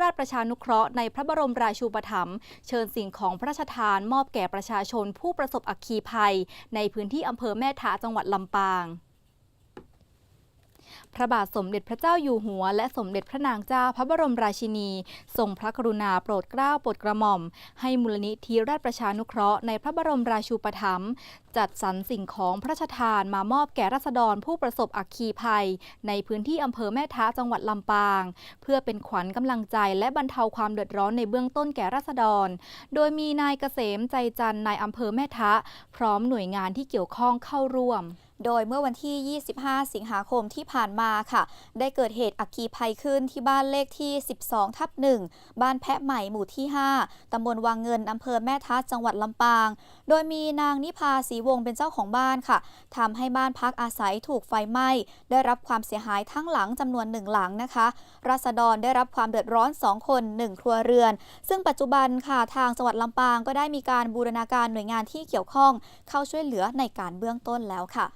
ราชประชานุเคราะห์ในพระบรมราชูปถัมภ์เชิญสิ่งของพระราชทานมอบแก่ประชาชนผู้ประสบอัคคีภัย ในพื้นที่อำเภอแม่ทะจังหวัดลำปาง พระบาทสมเด็จพระเจ้าอยู่หัว และสมเด็จพระนางเจ้าพระบรมราชินี ทรงพระกรุณาโปรดเกล้าโปรดกระหม่อม ให้มูลนิธิราชประชานุเคราะห์ในพระบรมราชูปถัมภ์จัดสรรสิ่งของพระราชทานมามอบแก่ราษฎรผู้ประสบอัคคีภัย ในพื้นที่อำเภอแม่ท้าจังหวัดลำปาง เพื่อเป็นขวัญกำลังใจและบรรเทาความเดือดร้อนในเบื้องต้นแก่ราษฎร โดยมีนายเกษมใจจันทร์นายอำเภอแม่ทะ พร้อมหน่วยงานที่เกี่ยวข้องเข้าร่วม โดยเมื่อวันที่ 25 สิงหาคมที่ผ่านมาค่ะ ได้เกิดเหตุอัคคีภัยขึ้นที่บ้านเลขที่ 12 ทับ 1 บ้านแพะใหม่หมู่ที่ 5 ตำบลวังเงินอำเภอแม่ทัดจังหวัดลำปาง โดยมีนางนิพาศรีวงเป็นเจ้าของบ้านค่ะทำให้บ้านพักอาศัยถูกไฟไหม้ ได้รับความเสียหายทั้งหลังจำนวนหนึ่งหลังนะคะรัษฎรได้รับความเดือดร้อน 2 คน 1 ครัวเรือน ซึ่งปัจจุบันค่ะทางจังหวัดลำปางก็ได้มีการบูรณาการหน่วยงานที่เกี่ยวข้อง เข้าช่วยเหลือในการเบื้องต้นแล้วค่ะ